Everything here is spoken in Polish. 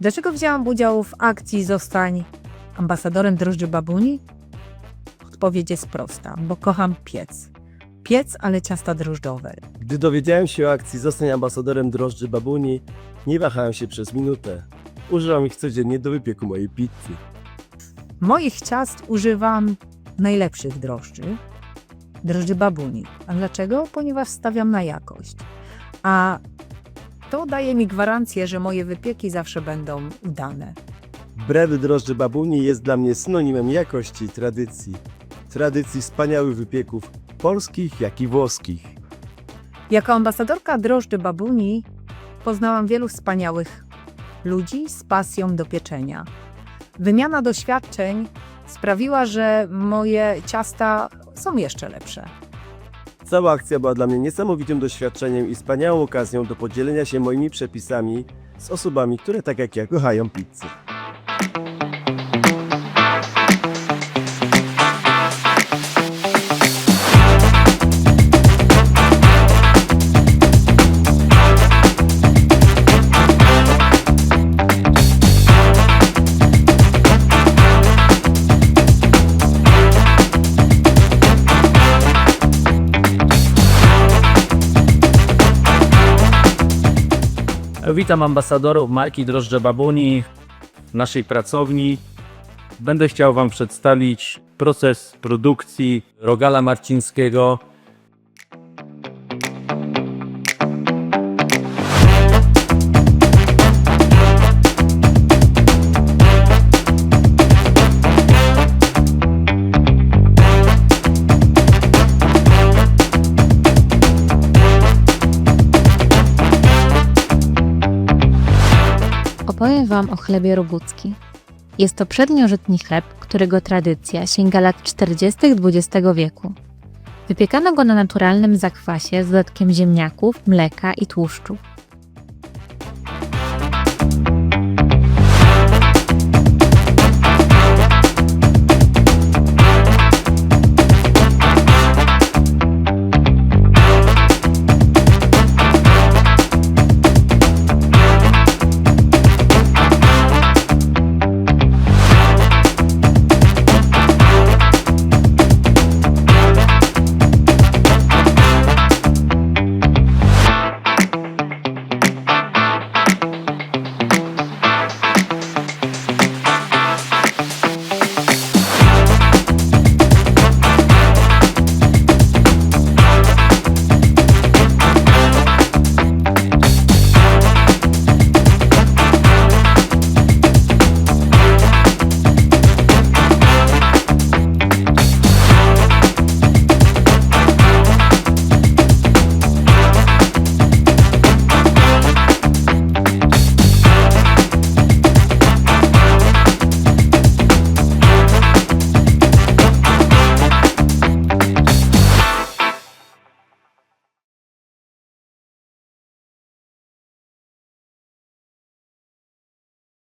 Dlaczego wzięłam udział w akcji Zostań ambasadorem drożdży babuni? Odpowiedź jest prosta, bo kocham piec. Piec, ale ciasta drożdżowe. Gdy dowiedziałem się o akcji Zostań ambasadorem drożdży babuni, nie wahałem się przez minutę. Używam ich codziennie do wypieku mojej pizzy. Moich ciast używam najlepszych drożdży, drożdży babuni. A dlaczego? Ponieważ stawiam na jakość. A to daje mi gwarancję, że moje wypieki zawsze będą udane. Brew drożdży babuni jest dla mnie synonimem jakości i tradycji. Tradycji wspaniałych wypieków, polskich jak i włoskich. Jako ambasadorka drożdży babuni poznałam wielu wspaniałych ludzi z pasją do pieczenia. Wymiana doświadczeń sprawiła, że moje ciasta są jeszcze lepsze. Cała akcja była dla mnie niesamowitym doświadczeniem i wspaniałą okazją do podzielenia się moimi przepisami z osobami, które tak jak ja kochają pizzę. Witam ambasadorów marki Drożdże Babuni naszej pracowni. Będę chciał Wam przedstawić proces produkcji rogala marcińskiego. Opowiem Wam o chlebie robucki. Jest to przedniożytni chleb, którego tradycja sięga lat 40. XX wieku. Wypiekano go na naturalnym zakwasie z dodatkiem ziemniaków, mleka i tłuszczu.